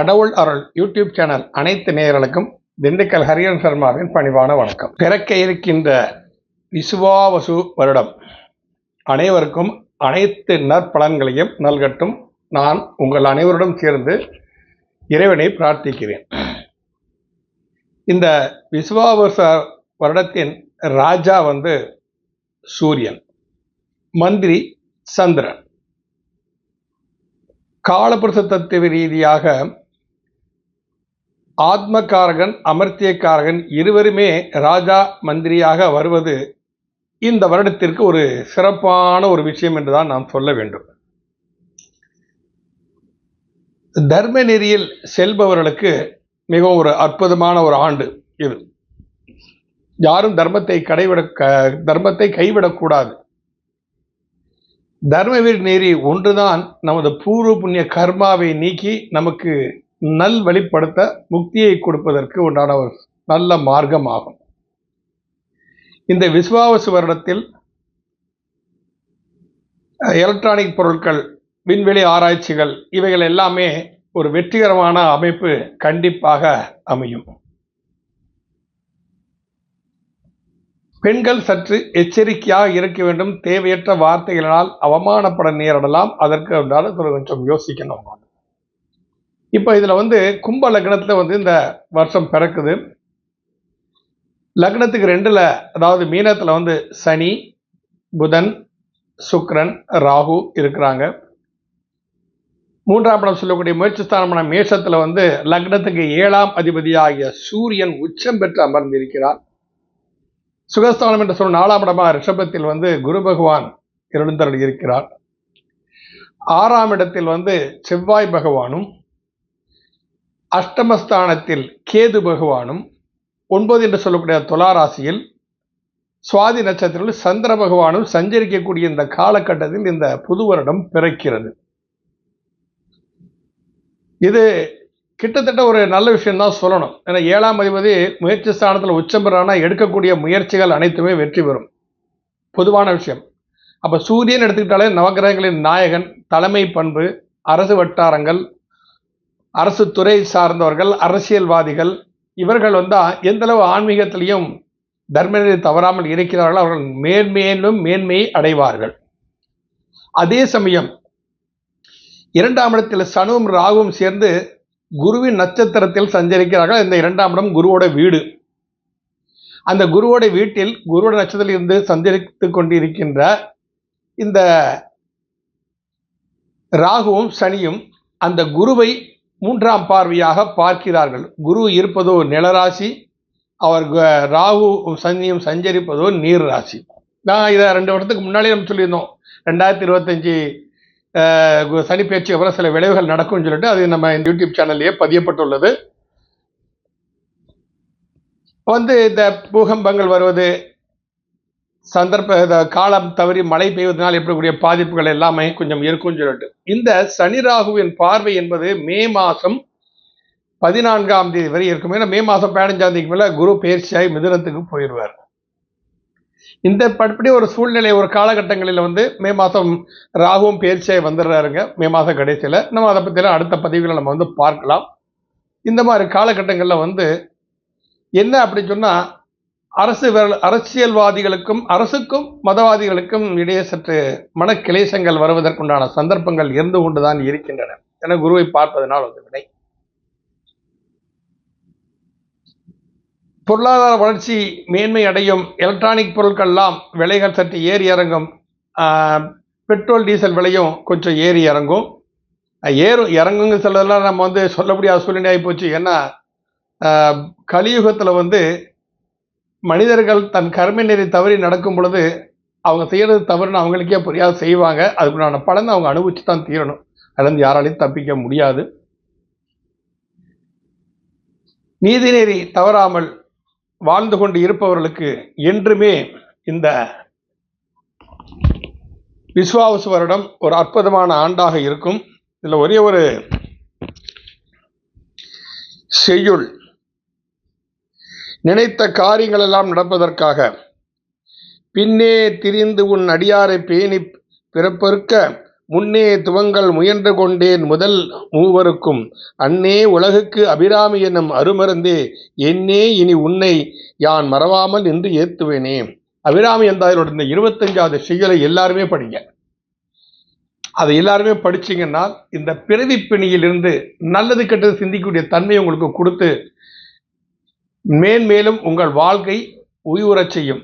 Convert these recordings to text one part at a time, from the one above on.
கடவுள் அருள் YouTube channel அனைத்து நேயர்களுக்கும் திண்டுக்கல் ஹரியன் சர்மாவின் பணிவான வணக்கம். பிறக்க இருக்கின்ற விசுவாவசு வருடம். அனைவருக்கும் அனைத்து நற்பலன்களையும் நல்கட்டும். நான் உங்கள் அனைவருடன் சேர்ந்து இறைவனை பிரார்த்திக்கிறேன். இந்த விசுவாவச வருடத்தின் ராஜா வந்து சூரியன் மந்திரி சந்திரன். காலபுருஷ தத்துவ ரீதியாக ஆத்மகாரகன் அமர்த்தியக்காரகன் இருவருமே ராஜா மந்திரியாக வருவது இந்த வருடத்திற்கு ஒரு சிறப்பான ஒரு விஷயம் என்றுதான் நாம் சொல்ல வேண்டும். தர்ம நெறியில் செல்பவர்களுக்கு மிகவும் ஒரு அற்புதமான ஒரு ஆண்டு இது. யாரும் தர்மத்தை கடைவிட க- தர்மத்தை கைவிடக்கூடாது. தர்மவீர் நெறி ஒன்றுதான் நமது பூர்வ புண்ணிய கர்மாவை நீக்கி நமக்கு நல் வழிப்படுத்த முக்தியை கொடுப்பதற்கு உண்டான ஒரு நல்ல மார்க்கமாகும். இந்த விஸ்வாவசு வருடத்தில் எலக்ட்ரானிக் பொருட்கள் விண்வெளி ஆராய்ச்சிகள் இவைகள் எல்லாமே ஒரு வெற்றிகரமான அமைப்பு கண்டிப்பாக அமையும். பெண்கள் சற்று எச்சரிக்கையாக இருக்க வேண்டும். தேவையற்ற வார்த்தைகளினால் அவமானப்பட நேரிடலாம். அதற்கு உண்டான கொஞ்சம் யோசிக்கணும். இப்போ இதில் வந்து கும்ப லக்னத்தில் வந்து இந்த வருஷம் பிறக்குது. லக்னத்துக்கு ரெண்டில் அதாவது மீனத்தில் வந்து சனி புதன் சுக்ரன் ராகு இருக்கிறாங்க. மூன்றாம் படம் சொல்லக்கூடிய முயற்சி ஸ்தானமான மேஷத்தில் வந்து லக்னத்துக்கு ஏழாம் அதிபதியாகிய சூரியன் உச்சம் பெற்று அமர்ந்திருக்கிறார். சுகஸ்தானம் என்று சொல்லும் நாலாம் இடமாக ரிஷபத்தில் வந்து குரு பகவான் எழுந்தருள் இருக்கிறார். ஆறாம் இடத்தில் வந்து செவ்வாய் பகவானும் அஷ்டமஸ்தானத்தில் கேது பகவானும் ஒன்பது என்று சொல்லக்கூடிய துளாராசியில் சுவாதி நட்சத்திரத்தில் சந்திர பகவானும் சஞ்சரிக்கக்கூடிய இந்த காலகட்டத்தில் இந்த புது வருடம் பிறக்கிறது. இது கிட்டத்தட்ட ஒரு நல்ல விஷயம் தான் சொல்லணும். ஏன்னா ஏழாம் அதிபதி முயற்சி ஸ்தானத்தில் உச்சம் பெறானா எடுக்கக்கூடிய முயற்சிகள் அனைத்துமே வெற்றி பெறும். பொதுவான விஷயம். அப்போ சூரியன் எடுத்துக்கிட்டாலே நவகிரகங்களின் நாயகன் தலைமை பண்பு அரசு வட்டாரங்கள் அரசு துறை சார்ந்தவர்கள் அரசியல்வாதிகள் இவர்கள் வந்து எந்தளவு ஆன்மீகத்திலையும் தர்மநிலை தவறாமல் இருக்கிறார்கள் அவர்கள் மேன்மேலும் மேன்மையை அடைவார்கள். அதே சமயம் இரண்டாம் இடத்தில் சனுவும் ராகுவும் சேர்ந்து குருவின் நட்சத்திரத்தில் சஞ்சரிக்கிறார்கள். இந்த இரண்டாம் இடம் குருவோட வீடு. அந்த குருவோட வீட்டில் குருவோட நட்சத்திரத்தில் இருந்து சஞ்சரித்து கொண்டிருக்கின்ற இந்த ராகுவும் சனியும் அந்த குருவை மூன்றாம் பார்வையாக பார்க்கிறார்கள். குரு இருப்பதோ நிலராசி அவர் ராகு சந்தியும் சஞ்சரிப்பதோ நீர் ராசி நான் இதை ரெண்டு வருடத்துக்கு முன்னாலே நம்ம சொல்லியிருந்தோம். ரெண்டாயிரத்தி இருபத்தஞ்சி சனி பயிற்சி அப்புறம் சில விளைவுகள் நடக்கும்னு சொல்லிட்டு அது நம்ம இந்த யூடியூப் சேனல்லையே பதியப்பட்டுள்ளது. வந்து இந்த பூகம்பங்கள் வருவது சந்தர்ப்ப காலம் தவறி மழை பெய்வதனால் ஏற்படக்கூடிய பாதிப்புகள் எல்லாமே கொஞ்சம் இருக்கும்னு சொல்லிட்டு. இந்த சனி ராகுவின் பார்வை என்பது மே மாதம் பதினான்காம் தேதி வரை இருக்கும். ஏன்னா மே மாதம் பதினஞ்சாம் தேதிக்கு மேலே குரு பயிற்சியாகி மிதுனத்துக்கு போயிடுவார். இந்த படி ஒரு சூழ்நிலை ஒரு காலகட்டங்களில் வந்து மே மாதம் ராகுவும் பயிற்சியாகி வந்துடுறாருங்க. மே மாதம் கடைசியில். நம்ம அதை பற்றிலாம் அடுத்த பதிவுகளை நம்ம வந்து பார்க்கலாம். இந்த மாதிரி காலகட்டங்களில் வந்து என்ன அப்படி சொன்னால் அரசு அரசியல்வாதிகளுக்கும் அரசுக்கும் மதவாதிகளுக்கும் இடையே சற்று மனக்கிளேசங்கள் வருவதற்குண்டான சந்தர்ப்பங்கள் இருந்து கொண்டுதான் இருக்கின்றன என குருவை பார்ப்பதனால் வந்து வினை பொருளாதார வளர்ச்சி மேன்மை அடையும் எலக்ட்ரானிக் பொருட்கள்லாம் விலைகள் சற்று ஏறி இறங்கும். பெட்ரோல் டீசல் விலையும் கொஞ்சம் ஏறி இறங்கும். ஏறும் இறங்குங்க சிலதெல்லாம் நம்ம வந்து சொல்ல முடியாத சூழ்நிலை ஆகி போச்சு. ஏன்னா கலியுகத்தில் வந்து மனிதர்கள் தன் கர்ம நெறி தவறி நடக்கும் பொழுது அவங்க செய்யறது தவறுன்னு அவங்களுக்கே புரியாது செய்வாங்க. அதுக்குண்டான பலன் அவங்க அனுபவிச்சு தான் தீரணும் அதுலேருந்து யாராலையும் தப்பிக்க முடியாது. நீதிநெறி தவறாமல் வாழ்ந்து கொண்டு இருப்பவர்களுக்கு என்றுமே இந்த விஸ்வாவசு வருடம் ஒரு அற்புதமான ஆண்டாக இருக்கும். இதில் ஒரே ஒரு செய்யுள் நினைத்த காரியங்களெல்லாம் நடப்பதற்காக. பின்னே திரிந்து உன் அடியாரை பேணி பிறப்பறுக்க முன்னே துவங்கள் முயன்று கொண்டேன் முதல் மூவருக்கும். அன்னே உலகுக்கு அபிராமி என்னும் அருமருந்தே என்னே இனி உன்னை யான் மறவாமல் நின்று ஏத்துவேனே. அபிராமி என்றாரோட இந்த இருபத்தஞ்சாவது செய்யலை எல்லாருமே படிங்க. அதை எல்லாருமே படிச்சிங்கன்னா இந்த பிறவி பிணியிலிருந்து நல்லது கெட்டது சிந்திக்கக்கூடிய தன்மை உங்களுக்கு கொடுத்து மேன்மேலும் உங்கள் வாழ்க்கை உயிரச் செய்யும்.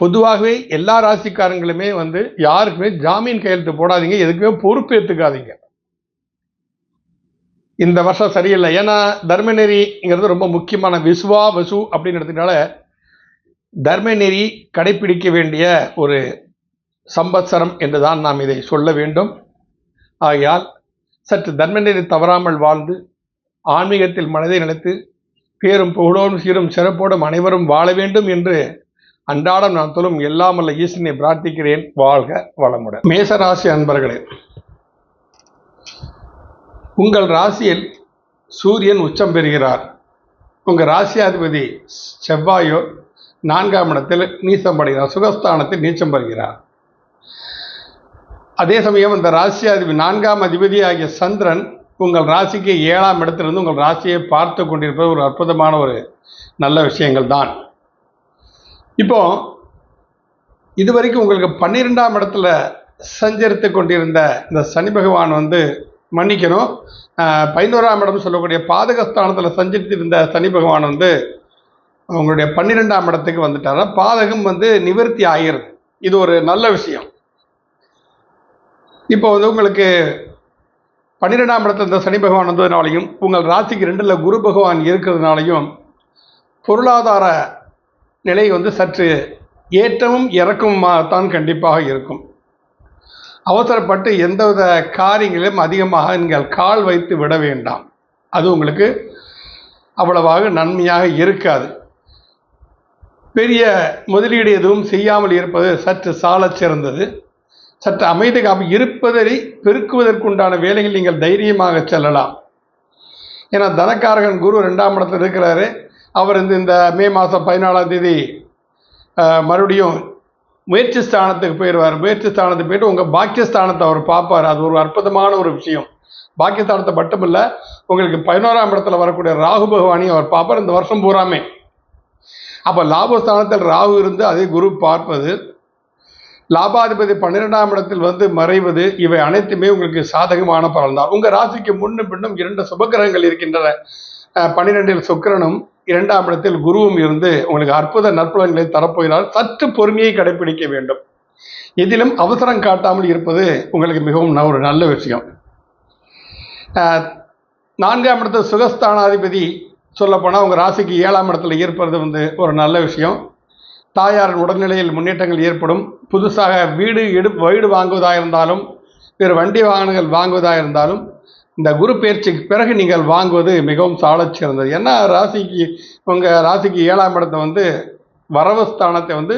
பொதுவாகவே எல்லா ராசிக்காரங்களுமே வந்து யாருக்குமே ஜாமீன் கையெழுத்து போடாதீங்க எதுக்குமே பொறுப்பேற்றுக்காதீங்க இந்த வருஷம் சரியில்லை. ஏன்னா தர்மநெறிங்கிறது ரொம்ப முக்கியமான விசுவா வசு அப்படின்னு எடுத்துனால தர்மநெறி கடைபிடிக்க வேண்டிய ஒரு சம்பத்சரம் என்று தான் நாம் இதை சொல்ல வேண்டும். ஆகையால் சற்று தர்மநெறி தவறாமல் வாழ்ந்து ஆன்மீகத்தில் மனதை நினைத்து பேரும் புகழோடும் சீரும் சிறப்போடும் அனைவரும் வாழ வேண்டும் என்று அன்றாடம் நான் சொல்லும் எல்லாம் அல்ல ஈசனை பிரார்த்திக்கிறேன். வாழ்க வளமுடன். மேச ராசி அன்பர்களே உங்கள் ராசியில் சூரியன் உச்சம் பெறுகிறார். உங்கள் ராசியாதிபதி செவ்வாயோ நான்காம் இடத்தில் நீச்சம் படுகிறார் சுகஸ்தானத்தில் நீச்சம் பெறுகிறார் அதே சமயம் இந்த ராசியாதிபதி நான்காம் அதிபதி ஆகிய சந்திரன் உங்கள் ராசிக்கு ஏழாம் இடத்திலிருந்து உங்கள் ராசியை பார்த்து கொண்டிருப்பது ஒரு அற்புதமான ஒரு நல்ல விஷயங்கள் தான் இப்போ இதுவரைக்கும் உங்களுக்கு பன்னிரெண்டாம் இடத்துல சஞ்சரித்து கொண்டிருந்த இந்த சனி பகவான் வந்து மன்னிக்கணும். பதினோராம் இடம் சொல்லக்கூடிய பாதகஸ்தானத்தில் சஞ்சரித்து இருந்த சனி பகவான் வந்து உங்களுடைய பன்னிரெண்டாம் இடத்துக்கு வந்துட்டாரா. பாதகம் வந்து நிவர்த்தி ஆகிருது இது ஒரு நல்ல விஷயம். இப்போ வந்து உங்களுக்கு பன்னிரெண்டாம் இடத்துல இந்த சனி பகவான் வந்ததுனாலையும் உங்கள் ராசிக்கு ரெண்டில் குரு பகவான் இருக்கிறதுனாலையும் பொருளாதார நிலை வந்து சற்று ஏற்றமும் இறக்கமுமாகத்தான் கண்டிப்பாக இருக்கும். அவசரப்பட்டு எந்தவித காரியங்களிலும் அதிகமாக நீங்கள் கால் வைத்து விட வேண்டாம். அது உங்களுக்கு அவ்வளவாக நன்மையாக இருக்காது. பெரிய முதலீடு எதுவும் செய்யாமல் இருப்பது சற்று சாலச் சிறந்தது சற்று அமைதி காப்பு இருப்பதை பெருக்குவதற்குண்டான வேலைகள் நீங்கள் தைரியமாக செல்லலாம். ஏன்னா தனக்காரகன் குரு ரெண்டாம் இடத்தில் இருக்கிறாரு. அவர் இந்த இந்த மே மாதம் பதினாலாம் தேதி மறுபடியும் முயற்சி ஸ்தானத்துக்கு போயிடுவார். முயற்சி ஸ்தானத்துக்கு போயிட்டு உங்கள் பாக்கியஸ்தானத்தை அவர் பார்ப்பார். அது ஒரு அற்புதமான ஒரு விஷயம். பாக்கியஸ்தானத்தை மட்டுமில்ல உங்களுக்கு பதினோராம் இடத்துல வரக்கூடிய ராகு பகவானையும் அவர் பார்ப்பார். இந்த வருஷம் பூராமே. அப்போ லாபஸ்தானத்தில் ராகு இருந்து அதே குரு பார்ப்பது லாபாதிபதி பன்னிரெண்டாம் இடத்தில் வந்து மறைவது இவை அனைத்துமே உங்களுக்கு சாதகமான பலன்தான். உங்கள் ராசிக்கு முன்னும் பின்னும் இரண்டு சுபக்கிரகங்கள் இருக்கின்றன. பன்னிரெண்டில் சுக்கிரனும் இரண்டாம் இடத்தில் குருவும் இருந்து உங்களுக்கு அற்புத நற்பலன்களை தரப்போகிறார். சற்று பொறுமையை கடைபிடிக்க வேண்டும். எதிலும் அவசரம் காட்டாமல் இருப்பது உங்களுக்கு மிகவும் ஒரு நல்ல விஷயம். நான்காம் இடத்து சுகஸ்தானாதிபதி சொல்லப்போனால் உங்கள் ராசிக்கு ஏழாம் இடத்துல இருப்பது வந்து ஒரு நல்ல விஷயம். தாயாரின் உடல்நிலையில் முன்னேற்றங்கள் ஏற்படும். புதுசாக வீடு எடு வீடு வாங்குவதாக இருந்தாலும் வேறு வண்டி வாகனங்கள் வாங்குவதாக இருந்தாலும் இந்த குரு பயிற்சிக்கு பிறகு நீங்கள் வாங்குவது மிகவும் சாலச் சிறந்தது. ஏன்னா ராசிக்கு உங்கள் ராசிக்கு ஏழாம் இடத்தை வந்து வரவு ஸ்தானத்தை வந்து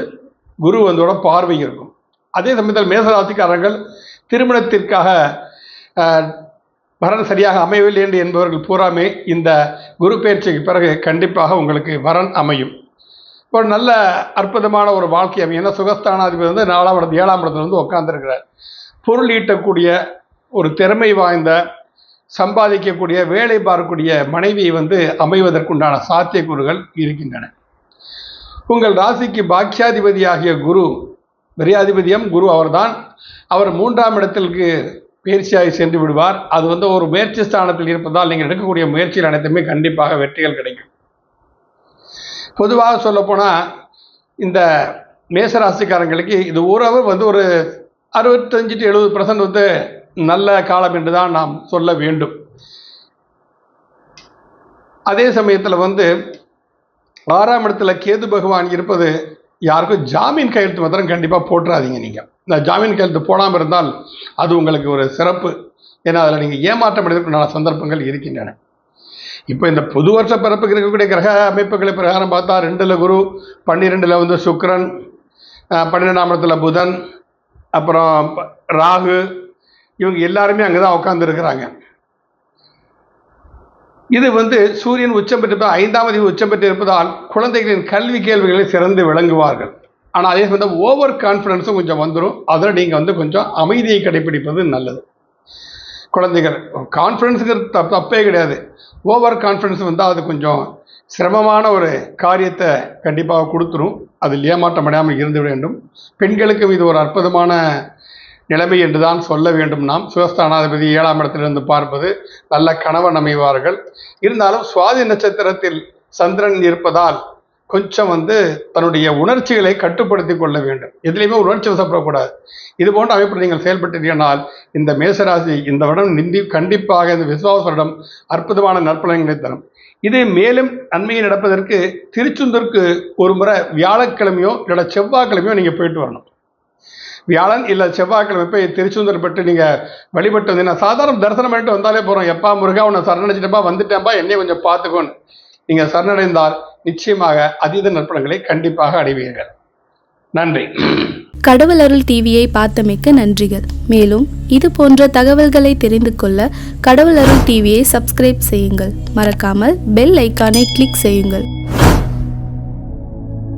குரு வந்தோட பார்வை இருக்கும். அதே சமயத்தில் மேசராசிக்காரர்கள் திருமணத்திற்காக வரன் சரியாக அமையவில்லை என்று என்பவர்கள் பூராமே இந்த குரு பயிற்சிக்கு பிறகு கண்டிப்பாக உங்களுக்கு வரன் அமையும். ஒரு நல்ல அற்புதமான ஒரு வாழ்க்கை அமையும். ஏன்னா சுகஸ்தானாதிபதி வந்து நாலாம் இடத்து ஏழாம் இடத்துல வந்து உட்காந்துருக்கிறார் பொருள் ஈட்டக்கூடிய ஒரு திறமை வாய்ந்த சம்பாதிக்கக்கூடிய வேலை பார்க்கக்கூடிய மனைவி வந்து அமைவதற்குண்டான சாத்தியக்கூறுகள் இருக்கின்றன. உங்கள் ராசிக்கு பாக்கியாதிபதி ஆகிய குரு விரையாதிபதியம் குரு அவர்தான். அவர் மூன்றாம் இடத்திற்கு பயிற்சியாகி சென்று விடுவார். அது வந்து ஒரு முயற்சி ஸ்தானத்தில் இருப்பதால் நீங்கள் எடுக்கக்கூடிய முயற்சிகள் அனைத்துமே கண்டிப்பாக வெற்றிகள் கிடைக்கும். பொதுவாக சொல்லப்போனால் இந்த மேசராசிக்காரங்களுக்கு இது ஓரளவு வந்து ஒரு அறுபத்தஞ்சு டு எழுபது பர்சன்ட் வந்து நல்ல காலம் என்று தான் நாம் சொல்ல வேண்டும். அதே சமயத்தில் வந்து ஆறாம் இடத்துல கேது பகவான் இருப்பது யாருக்கும் ஜாமீன் கையெழுத்து மாத்திரம் கண்டிப்பாக போட்டுறாதீங்க நீங்கள் இந்த ஜாமீன் கையெழுத்து போடாமல் இருந்தால் அது உங்களுக்கு ஒரு சிறப்பு. ஏன்னா அதில் நீங்கள் ஏமாற்றம் அடைவதற்குண்டான சந்தர்ப்பங்கள் இருக்கின்றன. இப்போ இந்த புது வருஷ பிறப்புக்கு இருக்கக்கூடிய கிரக அமைப்புகளை பிரகாரம் பார்த்தா ரெண்டில் குரு பன்னிரெண்டில் வந்து சுக்ரன் பன்னிரெண்டாம் இடத்துல புதன் அப்புறம் ராகு இவங்க எல்லாருமே அங்கே தான் உட்காந்துருக்கிறாங்க இது வந்து சூரியன் உச்சம் பெற்றிருப்பதால் ஐந்தாம் அதிபதி உச்சம் பெற்றிருப்பதால் குழந்தைகளின் கல்வி கேள்விகளை சிறந்து விளங்குவார்கள். ஆனால் அதே சமயம் ஓவர் கான்ஃபிடென்ஸும் கொஞ்சம் வந்துடும் அதில் நீங்கள் வந்து கொஞ்சம் அமைதியை கடைபிடிப்பது நல்லது. குழந்தைகள். கான்ஃபிடென்ஸுங்கிறது தப் தப்பே கிடையாது. ஓவர் கான்ஃபிடன்ஸ் வந்தால் அது கொஞ்சம் சிரமமான ஒரு காரியத்தை கண்டிப்பாக கொடுத்துரும். அதில் ஏமாற்றம் அடையாமல் இருந்து வேண்டும். பெண்களுக்கும் இது ஒரு அற்புதமான நிலைமை என்று தான் சொல்ல வேண்டும் நாம். சுகஸ்தானாதிபதி ஏழாம் இடத்திலிருந்து பார்ப்பது நல்ல கணவன் அமைவார்கள். இருந்தாலும் சுவாதி நட்சத்திரத்தில் சந்திரன் இருப்பதால் கொஞ்சம் வந்து தன்னுடைய உணர்ச்சிகளை கட்டுப்படுத்தி கொள்ள வேண்டும். எதுலேயுமே உணர்ச்சி வசப்படக்கூடாது. இது போன்ற அமைப்பில் நீங்கள் செயல்பட்டீர்கள் இந்த மேசராசி இந்த வருடம் நிந்தி கண்டிப்பாக இந்த விசுவாச வருடம் அற்புதமான நற்பலன்களை தரும். இது மேலும் நன்மையை நடப்பதற்கு திருச்செந்தூருக்கு ஒரு முறை வியாழக்கிழமையோ இல்லை செவ்வாய்க்கிழமையோ நீங்கள் போயிட்டு வரணும். வியாழன் இல்லை செவ்வாய்க்கிழமை போய் திருச்செந்தூர் பெற்று நீங்கள் வழிபட்டு வந்தீங்கன்னா சாதாரண தரிசனம் பண்ணிட்டு வந்தாலே போகிறோம் எப்பா முருகா உன்னை சரணடைச்சிட்டப்பா வந்துட்டேன்ப்பா என்னையும் கொஞ்சம் பார்த்துக்கோன்னு. நீங்கள் சரணடைந்தால் நிச்சயமாக அதீத நற்பலன்களை கண்டிப்பாக அடைவீர்கள். நன்றி. கடவுள் அருள் டிவியை பார்த்தமைக்க நன்றிகள். மேலும் இது போன்ற தகவல்களை தெரிந்து கொள்ள கடவுள் அருள் டிவியை சப்ஸ்கிரைப் செய்யுங்கள். மறக்காமல் பெல் ஐக்கானை கிளிக் செய்யுங்கள்.